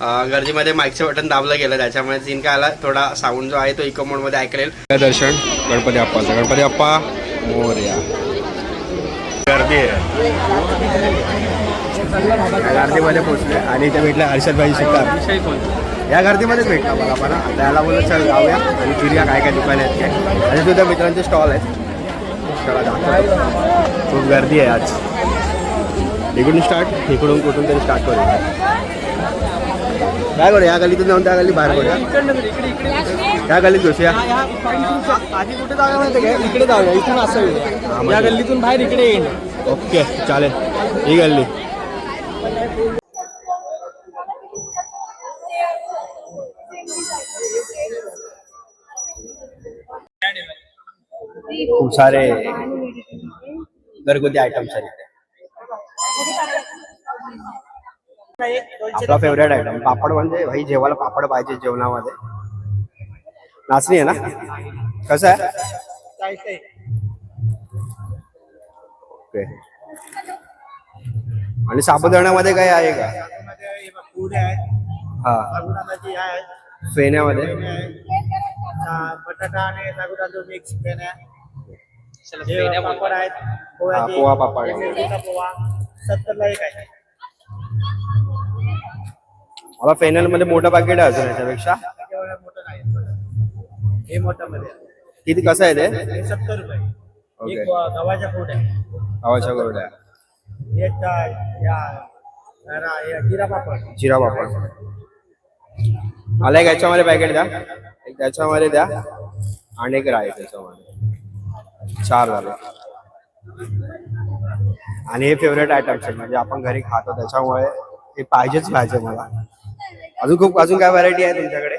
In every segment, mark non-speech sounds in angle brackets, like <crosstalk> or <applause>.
अं, गर्दीमध्ये माईकचं बटन दाबलं गेलं. त्याच्यामुळे सीन काय आला? थोडा साऊंड जो आहे तो इको मोडमध्ये ऐकलेल. दर्शन? गणपती बाप्पाचं गणपती बाप्पा मोरया. गर्दी आहे. गर्दीमध्ये पोहोचले. आणि इथे भेटले हर्षद भाई शिकार या गर्दीमध्येच भेटला मला मला. आता याला बोलत चल जाऊया. आणि फिरूया काय काय दुकान आहेत काय आणि तुझ्या मित्रांचे स्टॉल आहेत. चला. खूप गर्दी आहे आज. इकडून स्टार्ट इकडून कुठून तरी स्टार्ट करूया. काय करू या गलीतून जाऊन त्या गली बाहेर पडूया. त्या गलीत घुसूया आधी कुठे जागा माहिती का? इकडे जाऊया. इथून असं या गल्लीतून बाहेर इकडे येईल ओके चालेल. ही गल्ली. खूप सारे घरगुती आयटम्स आहेत. आपला फेवरेट आयटम पापड म्हणजे भाई जेवायला पापड पाहिजे जेवणामध्ये. नाचणी आहे ना? कसं आहे? ओके. आणि साबुदाण्यामध्ये काय आहे का? हा. आहे फेण्यामध्ये? बटाटा आणि मिक्स फेण्या पापड आहेत पोह्याचे. हा, पोहा पापड. हे मिरचीचा पोहा सत्तरला एक आहे. मला फेनलमध्ये मोठं पाकिट आहे अजून याच्यापेक्षा. त्याच्यावर मोठं नाही. हे मोठं मध्ये आहे. किती कसं आहे ते? हे सत्तर रुपये. ओके. एक गव्हाच्या पोट आहे. हवाच्या गोरड्या हे चा- या जरा हे जिरा पापड. जिरा पापड. मला एक याच्यामध्ये पॅकेट द्या. एक त्याच्यामध्ये द्या. आणि एक राय त्याच्यामध्ये. चार झाले. आणि हे फेवरेट आयटम्स आहेत म्हणजे आपण घरी खातो त्याच्यामुळे हे पाहिजेच पाहिजे मला. अजून खूप अजून काय व्हरायटी आहे तुमच्याकडे?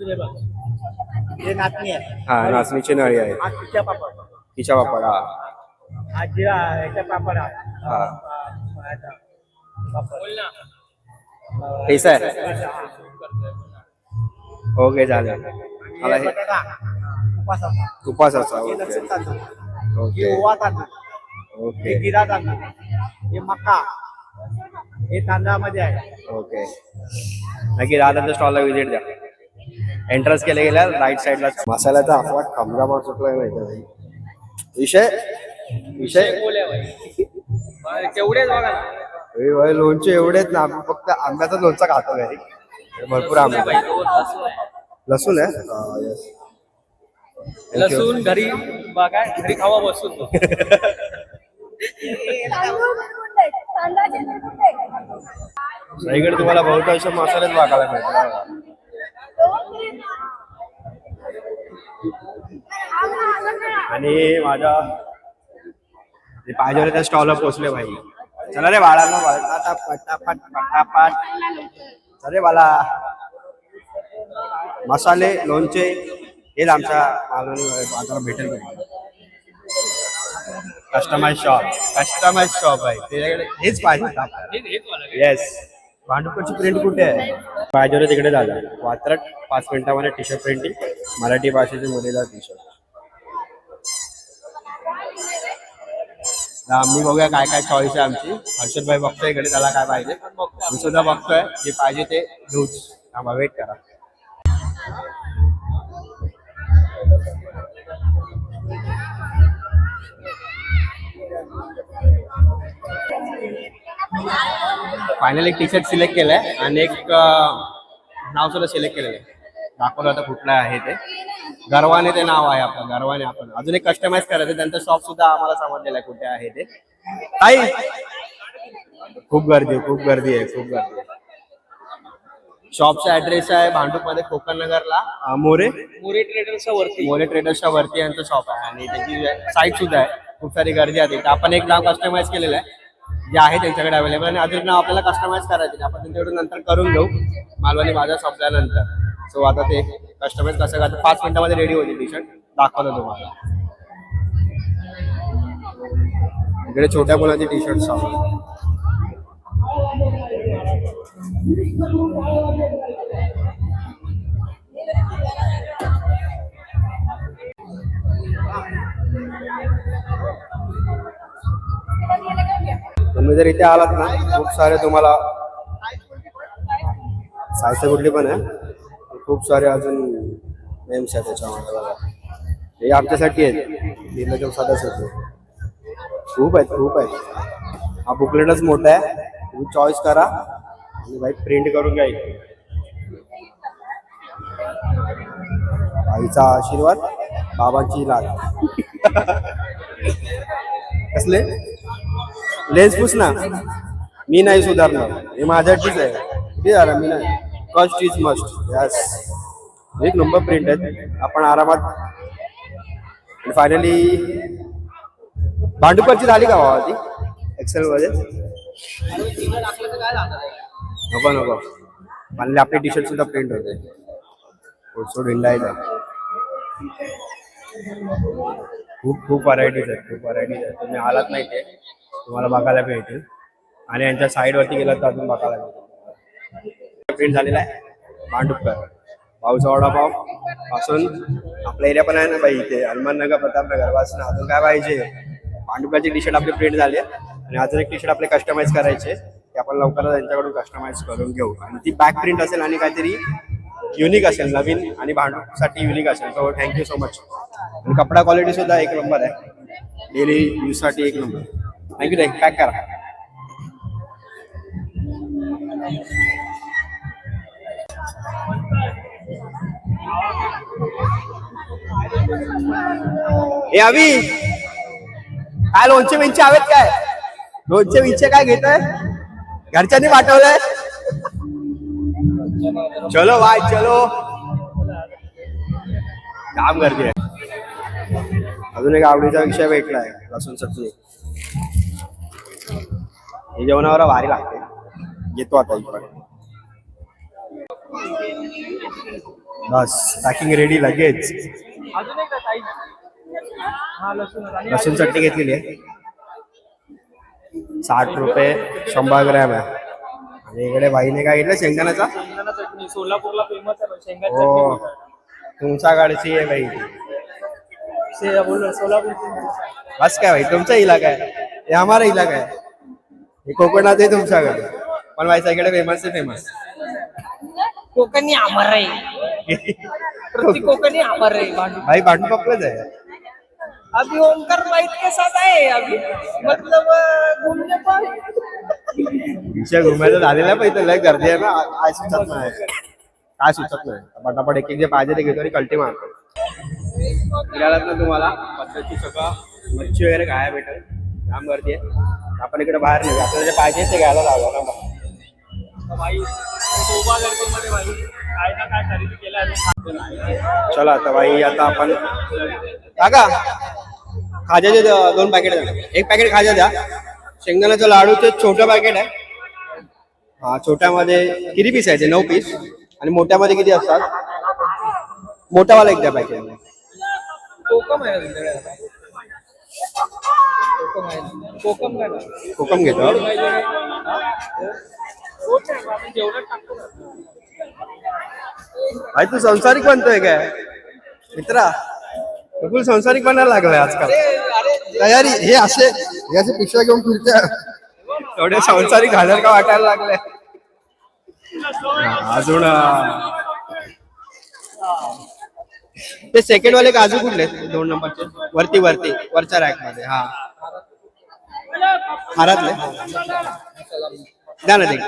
हे बघ नाचणी आहे. नाचणीची नळी आहे हा तिच्या पापड. तिच्या हा. जिरा याच्या पापड आहे. हा. याचा पापड. टेस्ट आहे? ओके चालेल. मला हे हे बटाटा. उपासाचा. तुपासाचा हे ओके. लसूण तांदूळ हे ओके ओवा तांदूळ. ओके. हे जिरा तांदूळ. हे मका. हे तांदळामध्ये आहे. ओके. नक्की दादाच्या स्टॉलला व्हिजिट द्या. एंट्रन्स केले गेल्या राईट साईडला मसाल्याचा आपला कमरा मार चुकला माहिती भाई विषय? विषय? तेवढेच बघा ए भाई, लोणचे एवढेच ना. आम्ही फक्त आंब्याचं लोणचं खातो घरी भरपूर आंबे. लसूण आहे? हा, yes. लसूण घरी बघा घरी खावा बसून. सगळीकडे तुम्हाला बहुतांश मसालेच बघायला मिळतात. आणि माझ्या पाहिजे त्या स्टॉलवर पोहोचले भाई. चला रे बाळांनो पटापट पटापट पटापट अरे बाला मसाले लोणचे हेच आमच्या मालवणी बाजारात भेटेल कस्टमाइज शॉप कस्टमाइज शॉप आहे. त्याच्याकडे हेच पाहिजे येस भांडुपची प्रिंट कुठे आहे? पाहिजे तिकडे झालं वात्रट पाच मिनिटामध्ये टी शर्ट प्रिंटिंग मराठी भाषेचे मुलीला टी शर्ट आम्ही बघूया काय काय चॉईस आहे आमची. हर्षद भाई बघतोय इकडे त्याला काय पाहिजे. मी सुद्धा बघतोय. जे पाहिजे ते घेऊच. थांबा वेट करा. फायनल एक टी शर्ट सिलेक्ट केलंय आणि एक नाव सुद्धा सिलेक्ट केलेलं आहे. दाखवलं आता कुठलं आहे ते. गर्वाने ते नाव आहे आपलं गर्वाने आपण. अजून एक कस्टमाइज करायचं त्यांचं शॉप सुद्धा आम्हाला समजलेलं आहे कुठे आहे ते. ताई! खूप गर्दी आहे खूप गर्दी आहे खूप गर्दी आहे. शॉपचा ऍड्रेस आहे भांडूपमध्ये कोकण नगरला मोरे? मोरे ट्रेडर्सच्या वरती. मोरे ट्रेडर्सच्या वरती यांचं शॉप आहे आणि त्याची साईट सुद्धा आहे. खूप सारी गर्दी आहे. आपण एक नाव कस्टमाइज केलेलं आहे. जे आहे त्यांच्याकडे अवेलेबल आणि अजून आपल्याला कस्टमाइज करायचे आपण त्यांच्याकडून नंतर करून घेऊ. मालवणी बाजार संपल्यानंतर. सो आता ते कस्टमाइज कसं करतं पाच मिनिटामध्ये रेडी होते टी शर्ट दाखवतो तुम्हाला. इकडे छोट्या मुलांचे टी शर्ट तुम्ही जर इथे आलात ना खूप सारे तुम्हाला साहित्य कुठली पण आहे खूप सारे अजून नेम्स आहेत त्याच्यामध्ये बघा. हे आमच्यासाठी आहेत. दिलं तो सदाच होतो खूप आहेत खूप आहेत. हा बुकलेटच मोठा आहे. तुम्ही चॉईस करा आणि बाई प्रिंट करून घ्या आईचा आशीर्वाद बाबांची लाग <laughs> कसले? लेन्स पुस ना। मी नाही सुधारणार. हे माझ्यासाठीच आहे. किती झालं मी नाही. कस्ट इज मस्ट यस एक नंबर प्रिंट आहेत आपण आरामात फायनली भांडुपरची झाली का भावा ती? एक्सेल मध्ये. नको नको. फायनली आपले टी शर्ट सुद्धा प्रिंट होते. सोड हिंडायचा खूप खूप व्हरायटीज आहेत. खूप व्हरायटीज आहेत. तुम्ही आलात नाही ते. तुम्हाला बघायला भेटेल आणि यांच्या साईडवरती गेलात तर अजून बघायला भेटेल प्रिंट झालेला आहे. भांडुपकर. भाऊचा वडापाव. असून आपला एरिया पण आहे ना बाई इथे. हनुमाननगर प्रतापनगर. वासना अजून काय पाहिजे? भांडुपकाची टी शर्ट आपली प्रिंट झाली आणि अजून एक टी शर्ट आपले कस्टमाइज करायचे. ते आपण लवकरच त्यांच्याकडून कस्टमाइज करून घेऊ. आणि ती बॅक प्रिंट असेल आणि काहीतरी युनिक असेल नवीन आणि भांडूपसाठी युनिक असेल. So thank you so much आणि कपडा क्वालिटी सुद्धा एक नंबर आहे. डेली यूजसाठी एक नंबर थँक्यू थँक्यू पॅक करा. ए अवी काय लोणचे विंचे हवेत काय? लोणचे विंचे काय घेत घरच्यांनी पाठवलंय? चलो भाई चलो. काम करते. अजून एक आवडीचा विषय भेटलाय लसूण चटणी. हे जेवणावर भारी लागते. येतो आता इकडे. बस पॅकिंग रेडी लगेच. लसूण चटणी घेतलेली आहे. साठ रुपये शंभर ग्रॅम आहे. आणि इकडे बाईने काय घेतलं शेंगदाण्याचा? सोलापूरला फेमस आहे हो. तुमचा गाडची आहे बाई. सोलापूर बस काय भाई तुमचा इलाका आहे. हे हमारा इलाका आहे. हे कोकणात आहे तुमच्याकडे पण भाई सगळीकडे फेमस आहे फेमस कोकणी आभार आहे प्रति कोकणी. आभार आहे भांडू भाई भांडू पप्पच आहे. अभी ओमकार माहीत के साथ आहे? अभी मतलब घूमने पर विषय घुमायचं झालेला पण इथं लय गर्दी आहे ना. काय सुचत नाही. काय सुचत नाही. पटापट एक एक जे पाहिजे ते घेतो आणि कल्टी मारतो. ना तुम्हाला पद्धती सगळं मच्छी वगैरे खायला भेटेल. जाम गर्दी आहे. आपण इकडे बाहेर नाही आपल्याला जे पाहिजे ते घ्यायला लागलं ना मग. चला आता भाई आता आपण काका खाज्याचे दोन पॅकेट द्या एक पॅकेट खाजा द्या. शेंगदाण्याचं लाडूचे छोटं पॅकेट आहे. हा छोट्यामध्ये किती पीस आहे ते? नऊ पीस आणि मोठ्यामध्ये किती असतात? मोठावाला एक द्या पॅकेट कोकम आहे. ना कोकम काय ना कोकम घेतो. होत आहे, आपण जेवढं टाकतो ना. भाई तू संसारिक बनतोय काय? मित्रा बिलकुल संसारिक बनायला लागलाय आजकाल. तयारी हे असे हे असे पिशव्या घेऊन फिरत्या. थोडे संसारिक घालर का वाटायला लागले? अजून अं, ते सेकंड वाले काजू कुठले? दोन नंबरचे. वरती वरती वरच्या रॅकमध्ये. हा. द्या ना एक.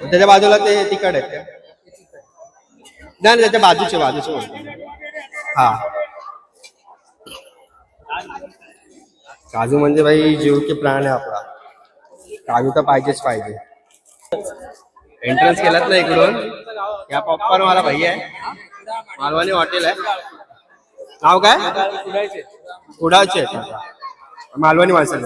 त्याच्या बाजूला ते तिकड आहेत का? द्या ना त्याच्या बाजूचे बाजूचे. हा. काजू म्हणजे भाई जीव की प्राण आहे आपला काजू तर पाहिजेच पाहिजे. एंट्रन्स केलात ना इकडून. या पॉपकॉर्न वाला भाई आहे. मालवानी हॉटेल आहे. नाव काय? कुडाळचे. आहेत मालवणी माणसं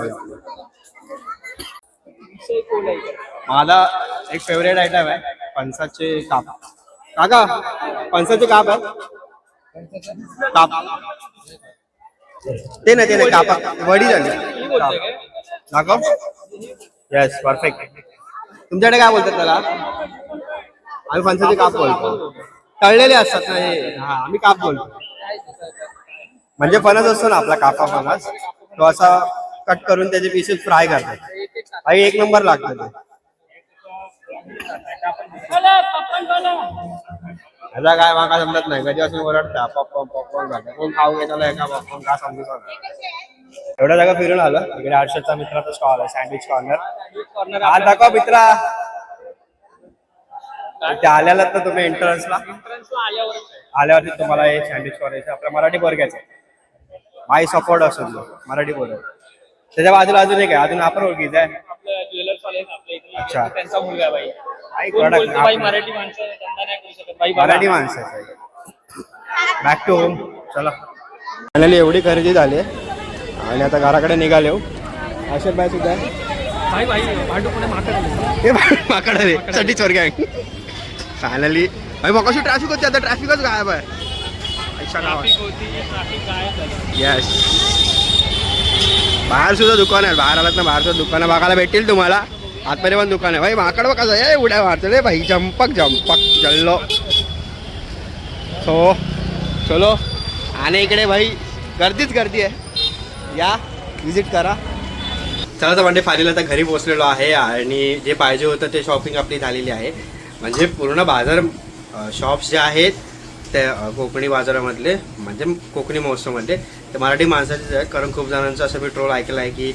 माझा एक फेवरेट आयटम आहे फणसाचे काप. काका फणसाचे काप आहे? काप. ते नाही ते नाही कापा. वडी झाली काप. दाखव. येस परफेक्ट तुमच्याकडे काय बोलतात त्याला? आम्ही फणसाचे काप बोलतो. तळलेले असतात ना हे. हा आम्ही काप बोलतो. म्हणजे फणस असतो ना आपला कापा फणस. तो असा कट करून त्याचे पीसेस फ्राय करतात. भाई एक नंबर लागतं ते. ह्याचा काय माका समजत नाही. कधी असं ओरडता. पॉपकॉर्न पॉपकॉर्न झालं. कोण खाऊ घेताला एका पॉपकॉर्न का समजू शकत एवढ्या जागा फिरून आलं. इकडे हर्षदचा मित्राचा स्टॉल आहे सँडविच कॉर्नर हा दाखवा मित्रा. इथे आल्यालात ना तुम्ही एंट्रन्सला आल्यावरती तुम्हाला हे सँडविच करायचं आपल्या मराठी पोरग्याचं माई सपोर्ट असून तो मराठी पोरग त्याच्या बाजूला अजून एक आहे अजून आपण ओळखीचं आहे. अच्छा. त्यांचा मुलगा बाई बोलतो मराठी माणसं धंदा नाही करू शकत बाई बघा. मराठी माणसं बॅक टू होम चला. फायनली एवढी खरेदी झाली आणि आता घराकडे निघाले हो. अशोक बाय सुद्धा माकड हे रे साठी चोर गँग फायनली अरे मग कशी ट्रॅफिक होती? आता ट्रॅफिकच गायब आहे. गावात येस बाहेर सुद्धा दुकान आहे बाहेर आलात ना बाहेर सुद्धा दुकान बघायला भेटतील तुम्हाला. आतमध्ये पण दुकान आहे. भाई माकड बघा आहे उड्या मारतो रे भाई जंपक जंपक चल्लो सो चलो. आणि इकडे भाई गर्दीच गर्दी आहे. या विजिट करा. चला तर म्हणजे फायनल आता घरी पोचलेलो आहे आणि जे पाहिजे होतं ते शॉपिंग आपली झालेली आहे. म्हणजे पूर्ण बाजार शॉप्स जे आहेत त्या कोकणी बाजारामधले म्हणजे कोकणी महोत्सवमधले ते मराठी माणसाचेच आहेत कारण खूप जणांचं असं मी ट्रोल ऐकलं आहे की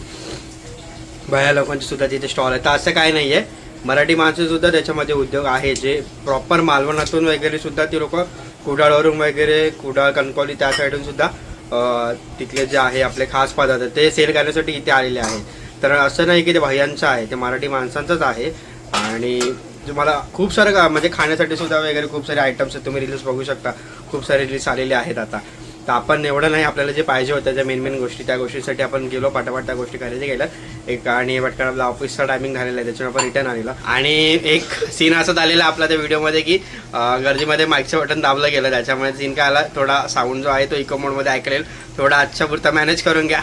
बाया लोकांचे सुद्धा तिथे स्टॉल आहे. तर असं काय नाही आहे मराठी माणसं सुद्धा त्याच्यामध्ये उद्योग आहे. जे प्रॉपर मालवणातून वगैरे सुद्धा ती लोक कुडाळवरून वगैरे कुडाळ कणकवली त्या साईडून सुद्धा तिथले जे आहे आपले खास पदार्थ ते सेल करण्यासाठी इथे आलेले आहेत. तर असं नाही की ते भाह्यांचं आहे ते मराठी माणसांचंच आहे. आणि तुम्हाला खूप सारं का म्हणजे खाण्यासाठी सुद्धा वगैरे खूप सारे आयटम्स आहेत. तुम्ही रिलीज बघू शकता. खूप सारे रील्स आलेले आहेत आता. तर आपण एवढं नाही आपल्याला जे पाहिजे होतं ज्या मेन मेन गोष्टी त्या गोष्टीसाठी आपण गेलो पाठापाठ त्या गोष्टी खरेदी केल्या. एक आणि पटकन आपला ऑफिसचा टायमिंग झालेला आहे त्याच्यावर आपण रिटर्न आलेला. आणि एक सीन असं झालेला आपला त्या व्हिडिओमध्ये की गर्दीमध्ये माईकचं बटन दाबलं गेलं. त्याच्यामुळे सीन काय आला? थोडा साऊंड जो आहे तो इको मोडमध्ये ऐकलेल. थोडा आजच्या पुरता मॅनेज करून घ्या.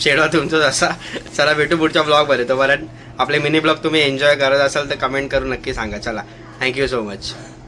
चेडवा तुमचं जसा चला भेटू पुढच्या ब्लॉगमध्ये. तोपर्यंत आपले मिनी ब्लॉग तुम्ही एन्जॉय करत असाल तर कमेंट करून नक्की सांगा. चला थँक्यू सो मच